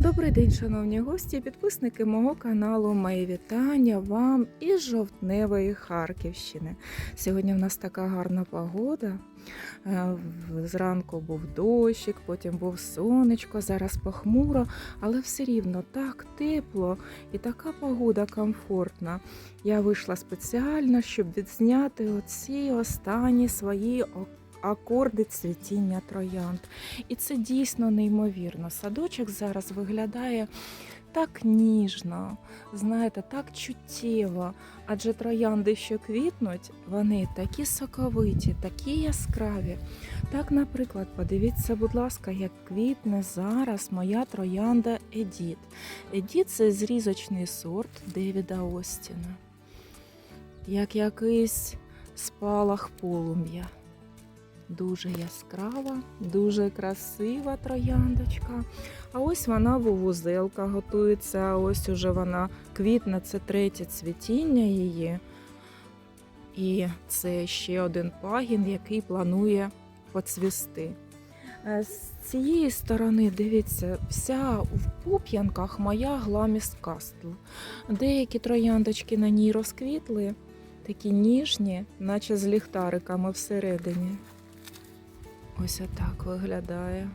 Добрий день, шановні гості, підписники мого каналу. Мої вітання вам із жовтневої Харківщини. Сьогодні в нас така гарна погода. Е, Зранку був дощик, потім був сонечко, зараз похмуро, але все рівно так тепло і така погода комфортна. Я вийшла спеціально, щоб відзняти оці останні свої о- акорди цвітіння троянд. І це дійсно неймовірно. Садочок зараз виглядає так ніжно, знаєте, так чуттєво. Адже троянди, що квітнуть, вони такі соковиті, такі яскраві. Так, наприклад, подивіться, будь ласка, як квітне зараз моя троянда Едіт. Едіт це зрізочний сорт Девіда Остіна. Як якийсь спалах полум'я. Дуже яскрава, дуже красива трояндочка. А ось вона вувузелка готується. а Ось уже вона квітне, це третє цвітіння її. І це ще один пагін, який планує поцвісти. Е, З цієї сторони, дивіться, вся в пуп'янках моя гламіс кастл. Деякі трояндочки на ній розквітли, такі ніжні, наче з ліхтариками всередині. Ось отак виглядає.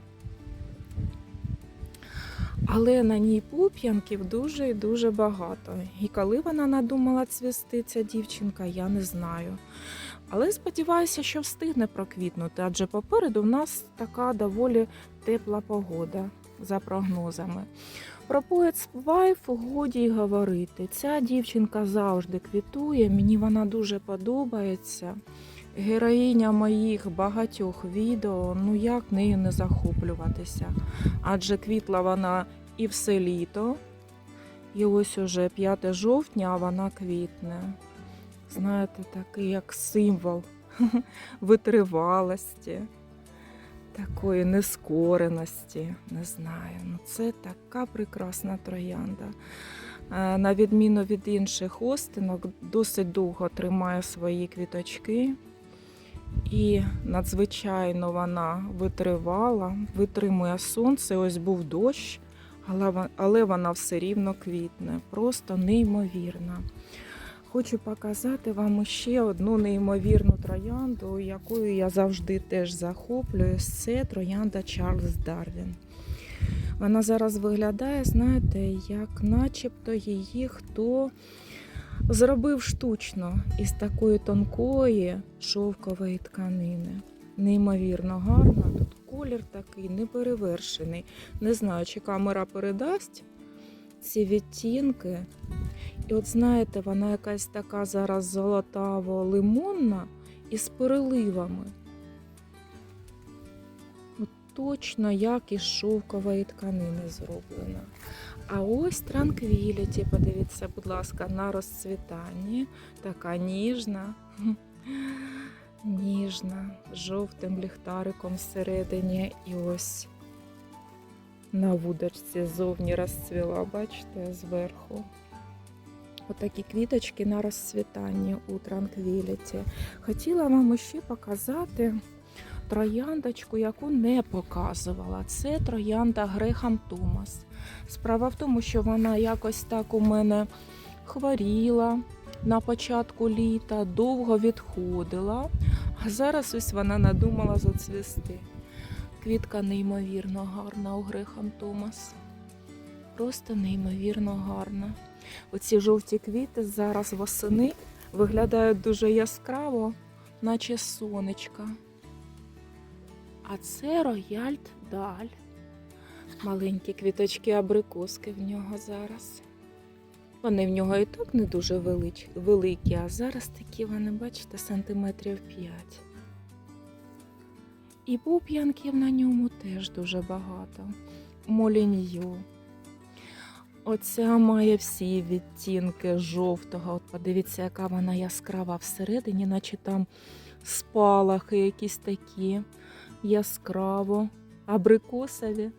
Але на ній пуп'янків дуже і дуже багато. І коли вона надумала цвісти, ця дівчинка, я не знаю. Але сподіваюся, що встигне проквітнути, адже попереду в нас така доволі тепла погода за прогнозами. Про Poets Wife годі й говорити. Ця дівчинка завжди квітує, мені вона дуже подобається. Героїня моїх багатьох відео, ну як нею не захоплюватися? Адже квітла вона і все літо, і ось уже 5 жовтня, а вона квітне. Знаєте, такий як символ витривалості, такої нескореності. Не знаю. Ну це така прекрасна троянда. Е, На відміну від інших остинок, досить довго тримає свої квіточки. І надзвичайно вона витривала, витримує сонце. Ось був дощ, але вона все рівно квітне. Просто неймовірна. Хочу показати вам ще одну неймовірну троянду, якою я завжди теж захоплююсь. Це троянда Чарльз Дарвін. Вона зараз виглядає, знаєте, як начебто її хто зробив штучно із такої тонкої шовкової тканини. Неймовірно гарна. Тут колір такий неперевершений. Не знаю, чи камера передасть ці відтінки. І от знаєте, вона якась така зараз золотаво-лимонна із переливами. От точно як із шовкової тканини зроблена. А ось транквіліті, подивіться, будь ласка, на розцвітанні. Така ніжна, ніжна, жовтим ліхтариком всередині. І ось на вудочці зовні розцвіла, бачите, зверху. Отакі квіточки на розцвітанні у транквіліті. Хотіла вам ще показати трояндочку, яку не показувала. Це троянда Грехам Томас. Справа в тому, що вона якось так у мене хворіла на початку літа, довго відходила, а зараз ось вона надумала зацвісти. Квітка неймовірно гарна у Грехам Томас. Просто неймовірно гарна. Оці жовті квіти зараз восени виглядають дуже яскраво, наче сонечка. А це рояльт даль. Маленькі квіточки абрикоски в нього зараз. Вони в нього і так не дуже великі, а зараз такі вони, бачите, сантиметрів 5. І пуп'янків на ньому теж дуже багато. Молінью. Оця має всі відтінки жовтого. От подивіться, яка вона яскрава всередині, наче там спалахи якісь такі яскраво, абрикосові.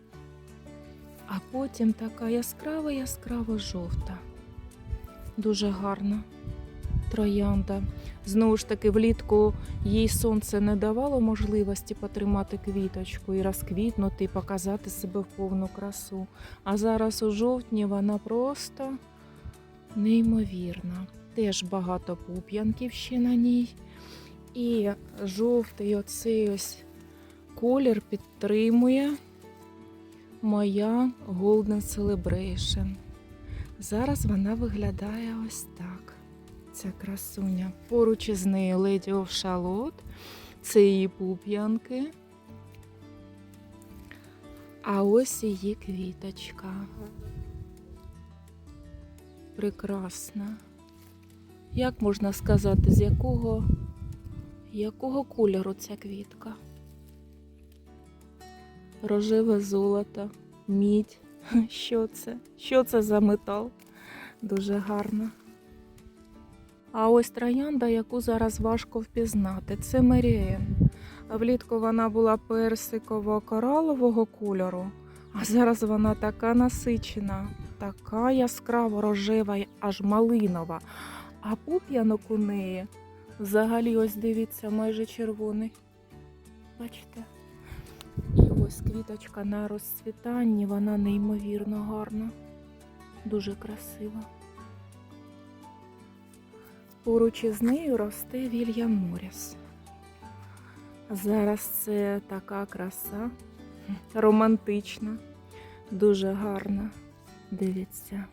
А потім така яскрава, яскраво жовта. Дуже гарна. троянда. Знову ж таки, влітку їй сонце не давало можливості потримати квіточку і розквітнути, і показати себе в повну красу. А зараз у жовтні вона просто неймовірна. Теж багато пуп'янків ще на ній. І жовтий оцей ось колір підтримує моя Golden Celebration. Зараз вона виглядає ось так. Ця красуня. Поруч із нею Lady of Charlotte. Це її пуп'янки. А ось її квіточка. Прекрасна. Як можна сказати, з якого, якого кольору ця квітка? Рожеве золото, мідь. Що це? Що це за метал? Дуже гарно. А ось троянда, яку зараз важко впізнати, це Меріен. Влітку вона була персиково-коралового кольору, а зараз вона така насичена, така яскраво рожева, аж малинова. А пуп'янок у неї взагалі, ось дивіться, майже червоний. Бачите? Ось квіточка на розцвітанні, вона неймовірно гарна, дуже красива. Поруч із нею росте Вільям Моріс. Зараз це така краса, романтична, дуже гарна. Дивіться,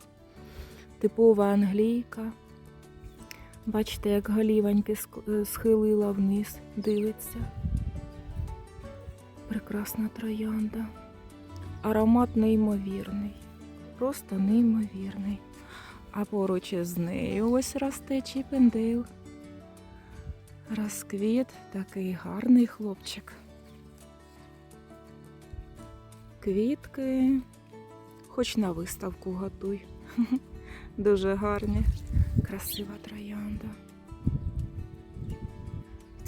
типова англійка. Бачите, як голівоньки схилила вниз, дивиться. Прекрасна троянда. Аромат неймовірний, просто неймовірний. А поруч із нею ось росте Чіпендейл. Розквіт такий гарний хлопчик. Квітки, хоч на виставку готуй. Дуже гарні, красива троянда.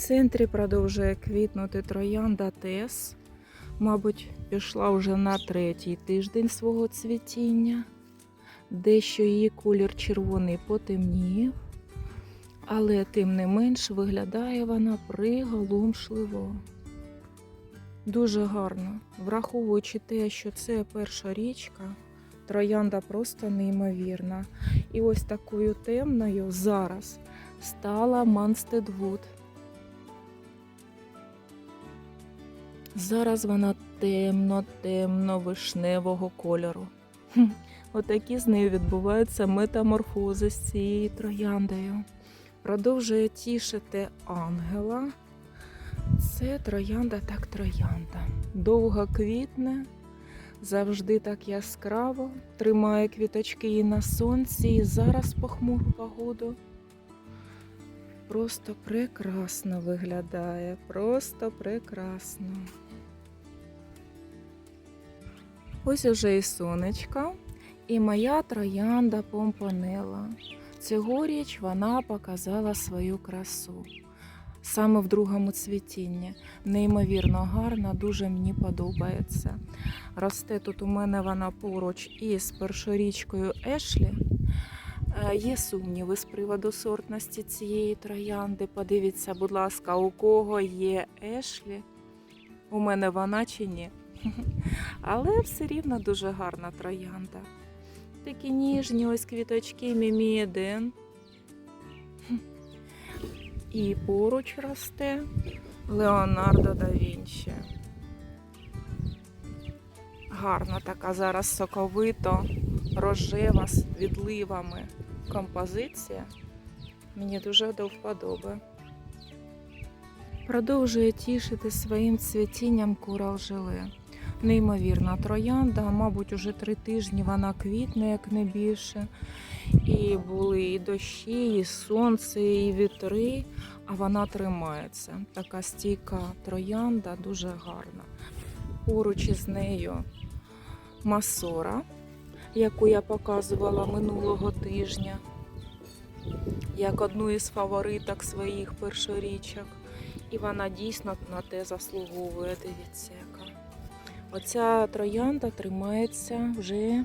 Центрі продовжує квітнути троянда Тес. Мабуть, пішла вже на третій тиждень свого цвітіння. Дещо її колір червоний потемнів, але тим не менш виглядає вона приголомшливо. Дуже гарно, враховуючи те, що це перша річка, троянда просто неймовірна. І ось такою темною зараз стала Манстедвуд. Зараз вона темно-темно вишневого кольору. Отакі з нею відбуваються метаморфози з цією трояндою. Продовжує тішити ангела. Це троянда так троянда. Довго квітне, завжди так яскраво, тримає квіточки і на сонці, і зараз похмуру погоду. Просто прекрасно виглядає, просто прекрасно. Ось уже і сонечко, і моя троянда помпонела. Цьогоріч вона показала свою красу. Саме в другому цвітінні. Неймовірно гарна, дуже мені подобається. Росте тут у мене вона поруч із першорічкою Ешлі. Е, Є сумніви з приводу сортності цієї троянди. Подивіться, будь ласка, у кого є Ешлі? У мене вона чи ні? Але все рівно дуже гарна троянда. Такі ніжні ось квіточки мімієден. І поруч росте Леонардо да Вінчі. Гарна така зараз соковито, рожева з відливами композиція. Мені дуже до вподоби. Продовжує тішити своїм цвітінням курал желе. Неймовірна троянда, мабуть, уже три тижні вона квітне, як не більше. І були і дощі, і сонце, і вітри, а вона тримається. Така стійка троянда, дуже гарна. Поруч із нею масора, яку я показувала минулого тижня, як одну із фавориток своїх першорічок. І вона дійсно на те заслуговує, дивіться. Оця троянда тримається вже,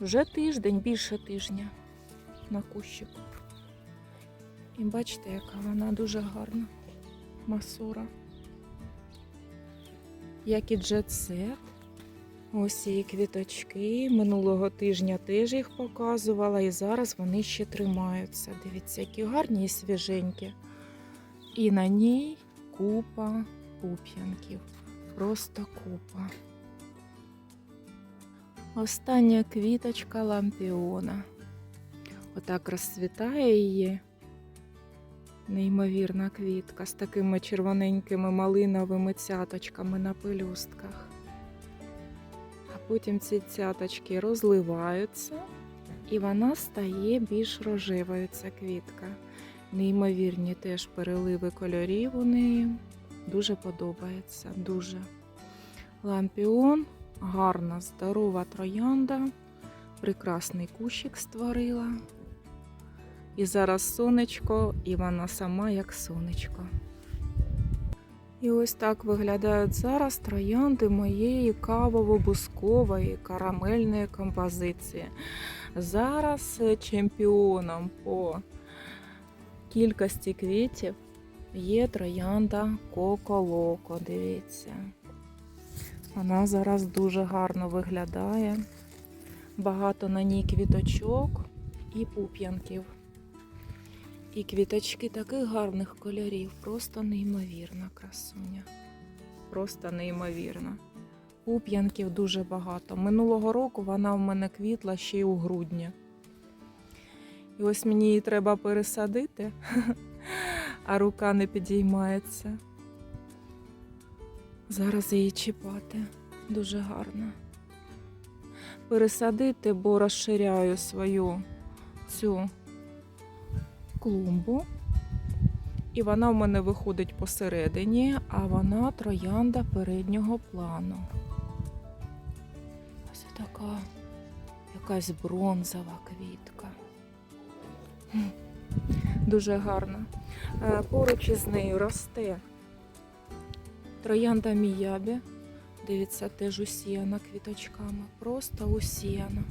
вже тиждень, більше тижня на кущику. І бачите, яка вона дуже гарна. Масура. Як і джетсет. Ось її квіточки. Минулого тижня теж їх показувала, і зараз вони ще тримаються. Дивіться, які гарні і свіженькі. І на ній купа пуп'янків. Просто купа. Остання квіточка лампіона. Отак розцвітає її. Неймовірна квітка з такими червоненькими малиновими цяточками на пелюстках. А потім ці цяточки розливаються, і вона стає більш рожевою, ця квітка. Неймовірні теж переливи кольорів у неї. Дуже подобається, дуже. Лампіон, гарна, здорова троянда, прекрасний кущик створила. І зараз сонечко, і вона сама як сонечко. І ось так виглядають зараз троянди моєї кавово-бускової карамельної композиції. Зараз е, чемпіоном по кількості квітів є троянда Коко Локо. Дивіться. Вона зараз дуже гарно виглядає. Багато на ній квіточок і пуп'янків. І квіточки таких гарних кольорів, просто неймовірна красуня. Просто неймовірна. Пуп'янків дуже багато. Минулого року вона в мене квітла ще й у грудні. І ось мені її треба пересадити, а рука не підіймається. Зараз її чіпати. Дуже гарно. Пересадити, бо розширяю свою цю клумбу. І вона в мене виходить посередині, а вона троянда переднього плану. Ось така якась бронзова квітка. Дуже гарна. Е, Поруч із нею росте троянда міябі. Дивіться, теж усіяна квіточками. Просто усіяна.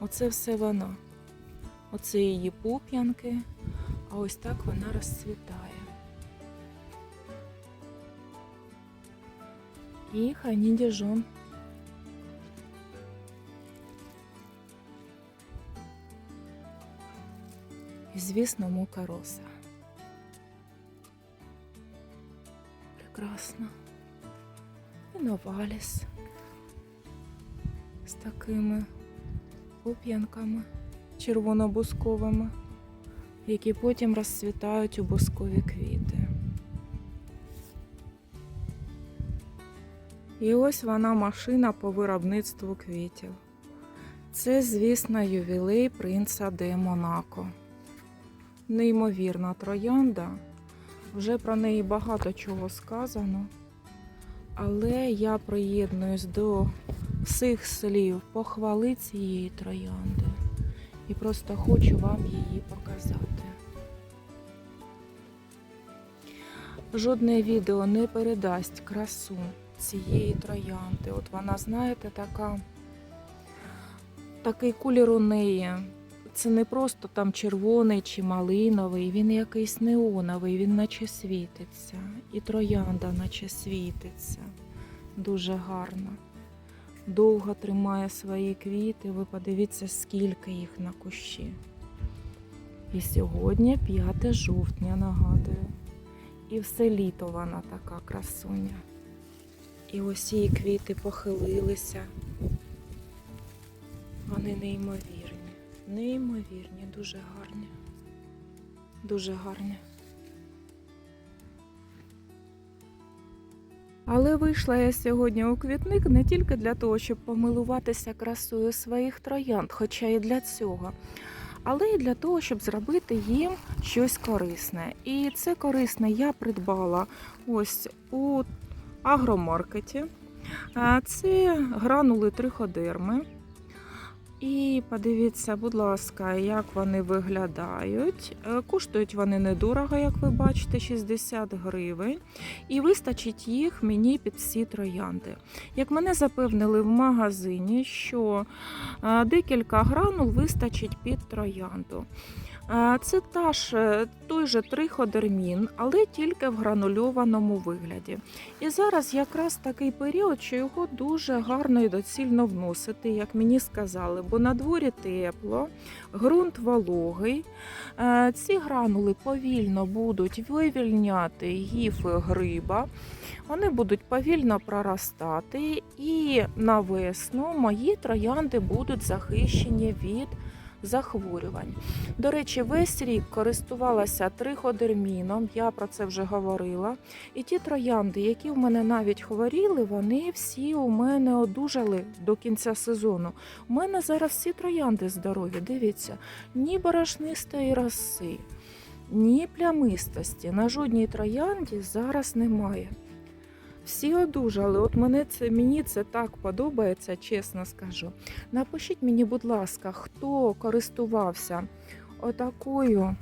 Оце все вона. Оце її пуп'янки, а ось так вона розцвітає. І хані діжон. І, звісно, мука роса. Прекрасно. І новаліс з такими пуп'янками червоно-бусковими, які потім розцвітають у бускові квіти. І ось вона машина по виробництву квітів. Це, звісно, ювілей принца де Монако. Неймовірна троянда. Вже про неї багато чого сказано. Але я приєднуюсь до всіх слів похвали цієї троянди. І просто хочу вам її показати. Жодне відео не передасть красу цієї троянди. От вона, знаєте, така, такий колір у неї. Це не просто там червоний чи малиновий, він якийсь неоновий, він наче світиться. І троянда наче світиться. Дуже гарно. Довго тримає свої квіти, ви подивіться, скільки їх на кущі. І сьогодні 5 жовтня, нагадую. І все літо вона така красуня. І ось її квіти похилилися. Вони неймовірні. Неймовірні, дуже гарні. Дуже гарні. Але вийшла я сьогодні у квітник не тільки для того, щоб помилуватися красою своїх троянд, хоча і для цього, але й для того, щоб зробити їм щось корисне. І це корисне я придбала ось у агромаркеті. Це гранули триходерми. І подивіться, будь ласка, як вони виглядають. Е, Коштують вони недорого, як ви бачите, 60 гривень. І вистачить їх мені під всі троянди. Як мене запевнили в магазині, що е, декілька гранул вистачить під троянду. Це та ж, е, той же триходермін, але тільки в гранульованому вигляді. І зараз якраз такий період, що його дуже гарно і доцільно вносити, як мені сказали, бо на дворі тепло, ґрунт вологий. Е, Ці гранули повільно будуть вивільняти гіфи гриба. Вони будуть повільно проростати, і на весну мої троянди будуть захищені від захворювань. До речі, весь рік користувалася триходерміном, я про це вже говорила. І ті троянди, які в мене навіть хворіли, вони всі у мене одужали до кінця сезону. У мене зараз всі троянди здорові. Дивіться, ні борошнистої роси, ні плямистості на жодній троянді зараз немає. Всі одужали. От мене це мені це так подобається, чесно скажу. Напишіть мені, будь ласка, хто користувався отакою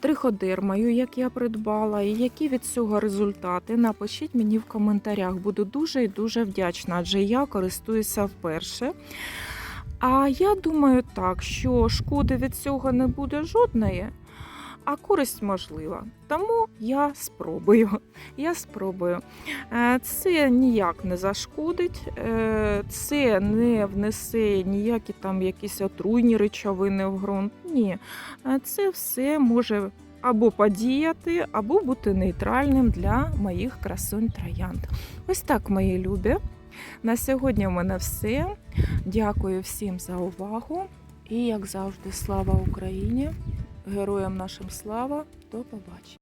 триходермою, як я придбала, і які від цього результати. Напишіть мені в коментарях. Буду дуже і дуже вдячна, адже я користуюся вперше. А я думаю так, що шкоди від цього не буде жодної, а користь можлива. Тому я спробую. Я спробую. Е, Це ніяк не зашкодить, е, це не внесе ніякі там якісь отруйні речовини в ґрунт. Ні, Е, це все може або подіяти, або бути нейтральним для моїх красунь троянд. Ось так, мої любі. На сьогодні в мене все. Дякую всім за увагу. І, як завжди, слава Україні! Героям нашим слава! До побачення!